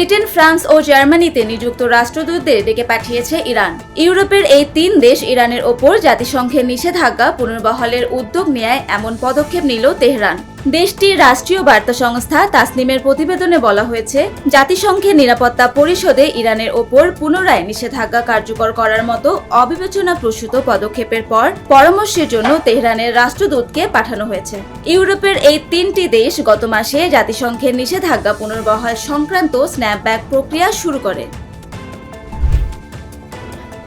Britain, France ও জার্মানিতে নিযুক্ত রাষ্ট্রদূতদের ডেকে পাঠিয়েছে ইরান। ইউরোপের এই তিন দেশ ইরানের ওপর জাতিসংঘের নিষেধাজ্ঞা পুনর্বহলের উদ্যোগ নেয় এমন পদক্ষেপ নিল তেহরান। দেশটির রাষ্ট্রীয় বার্তা সংস্থা তাসনিমের প্রতিবেদনে বলা হয়েছে, জাতিসংঘের নিরাপত্তা পরিষদে ইরানের ওপর পুনরায় নিষেধাজ্ঞা কার্যকর করার মতো অবিবেচনা প্রসূত পদক্ষেপের পর পরামর্শের জন্য তেহরানের রাষ্ট্রদূতকে পাঠানো হয়েছে। ইউরোপের এই তিনটি দেশ গত মাসে জাতিসংঘের নিষেধাজ্ঞা পুনর্বহাল সংক্রান্ত স্ন্যাপব্যাক প্রক্রিয়া শুরু করে।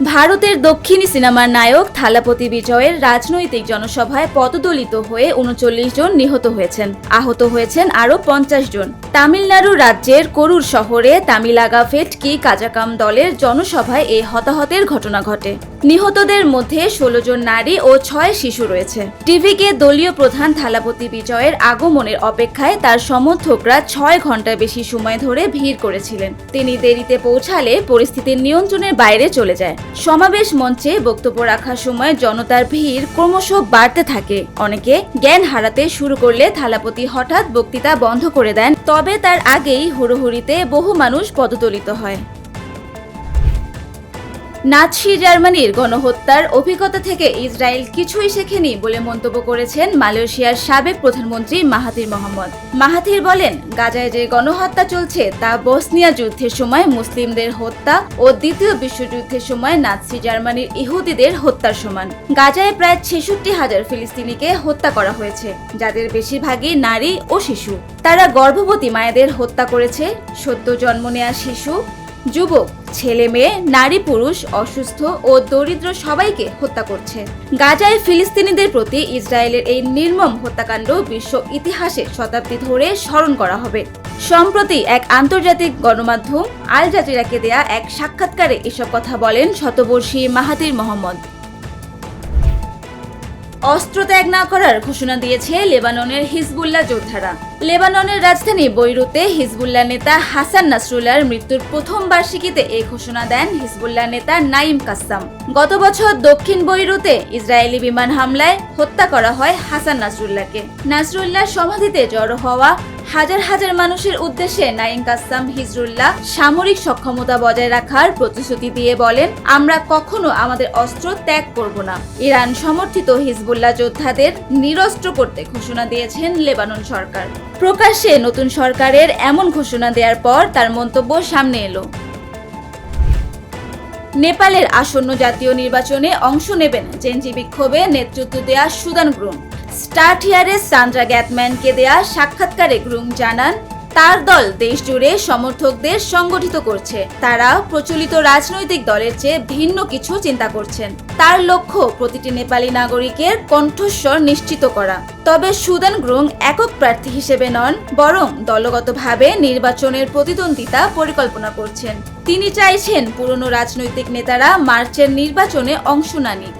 ভারতের দক্ষিণী সিনেমার নায়ক থালাপতি বিজয়ের রাজনৈতিক জনসভায় পদদলিত হয়ে উনচল্লিশ জন নিহত হয়েছেন। আহত হয়েছেন আরও পঞ্চাশ জন। তামিলনাড়ু রাজ্যের করুর শহরে তামিলাগা ফেটকি কাজাকাম দলের জনসভায় এই হতাহতের ঘটনা ঘটে। নিহতদের মধ্যে ষোলো জন নারী ও ছয় শিশু রয়েছে। টিভিকে দলীয় প্রধান থালাপতি বিজয়ের আগমনের অপেক্ষায় তার সমর্থকরা ছয় ঘণ্টার বেশি সময় ধরে ভিড় করেছিলেন। তিনি দেরিতে পৌঁছালে পরিস্থিতির নিয়ন্ত্রণের বাইরে চলে যায়। সমাবেশ মঞ্চে বক্তব্য রাখার সময় জনতার ভিড় ক্রমশ বাড়তে থাকে। অনেকে জ্ঞান হারাতে শুরু করলে থালাপতি হঠাৎ বক্তৃতা বন্ধ করে দেন, তবে তার আগেই হুড়োহুড়িতে বহু মানুষ পদতলিত হয়। নাৎসি জার্মানির গণহত্যার অভিজ্ঞতা থেকে ইসরায়েল কিছুই শেখেনি বলে মন্তব্য করেছেন মালয়েশিয়ার সাবেক প্রধানমন্ত্রী মাহাথির মোহাম্মদ। মাহাথির বলেন, গাজায় যে গণহত্যা চলছে তা বসনিয়া যুদ্ধের সময় মুসলিমদের হত্যা ও দ্বিতীয় বিশ্বযুদ্ধের সময় নাৎসি জার্মানির ইহুদিদের হত্যার সমান। গাজায় প্রায় ছেষট্টি হাজার ফিলিস্তিনিকে হত্যা করা হয়েছে, যাদের বেশিরভাগই নারী ও শিশু। তারা গর্ভবতী মায়েদের হত্যা করেছে, সদ্য জন্ম নেয়া শিশু যুবক, ছেলে মেয়ে, নারী পুরুষ, অসুস্থ ও দরিদ্র সবাইকে হত্যা করছে। গাজায় ফিলিস্তিনিদের প্রতি ইসরায়েলের এই নির্মম হত্যাকাণ্ড বিশ্ব ইতিহাসে শতাব্দী ধরে স্মরণ করা হবে। সম্প্রতি এক আন্তর্জাতিক গণমাধ্যম, আল জাজিরাকে দেয়া এক সাক্ষাৎকারে এসব কথা বলেন শতবর্ষী মাহাতির মোহাম্মদ। অস্ত্র ত্যাগ না করার ঘোষণা দিয়েছে লেবাননের হিজবুল্লাহ যোদ্ধারা। লেবাননের রাজধানী বৈরুতে হিজবুল্লাহ নেতা হাসান নাসরুল্লাহর মৃত্যুর প্রথম বার্ষিকীতে এই ঘোষণা দেন হিজবুল্লাহ নেতা নাইম কাসাম। গত বছর দক্ষিণ বৈরুতে ইসরায়েলি বিমান হামলায় হত্যা করা হয় হাসান নাসরুল্লাহকে। নাসরুল্লাহ সমাধিতে জড়ো হওয়া হাজার হাজার মানুষের উদ্দেশ্যে নাইম কাসাম হিজরুল্লাহ সামরিক সক্ষমতা বজায় রাখার প্রতিশ্রুতি দিয়ে বলেন, আমরা কখনো আমাদের অস্ত্র ত্যাগ করব না। ইরান সমর্থিত হিজবুল্লাহ যোদ্ধাদের নিরস্ত্র করতে ঘোষণা দিয়েছেন লেবানন সরকার। প্রকাশ্যে নতুন সরকারের এমন ঘোষণা দেওয়ার পর তার মন্তব্য সামনে এলো। নেপালের আসন্ন জাতীয় নির্বাচনে অংশ নেবেন জেনজি বিক্ষোভে নেতৃত্ব দেয়া সুদান গ্রুম। স্টার টিয়ারে সান্দ্রা গ্যাতম্যানকে দেয়া সাক্ষাৎকারে গ্রুম জানান, তার দল দেশ জুড়ে সমর্থকদের সংগঠিত করছে। তারা প্রচলিত রাজনৈতিক দলের চেয়ে ভিন্ন কিছু চিন্তা করছেন। তার লক্ষ্য প্রতিটি নেপালি নাগরিকের কণ্ঠস্বর নিশ্চিত করা। তবে সুদান গ্রুং একক প্রার্থী হিসেবে নন, বরং দলগতভাবে নির্বাচনের প্রতিদ্বন্দ্বিতা পরিকল্পনা করছেন। তিনি চাইছেন পুরনো রাজনৈতিক নেতারা মার্চের নির্বাচনে অংশ না নিক।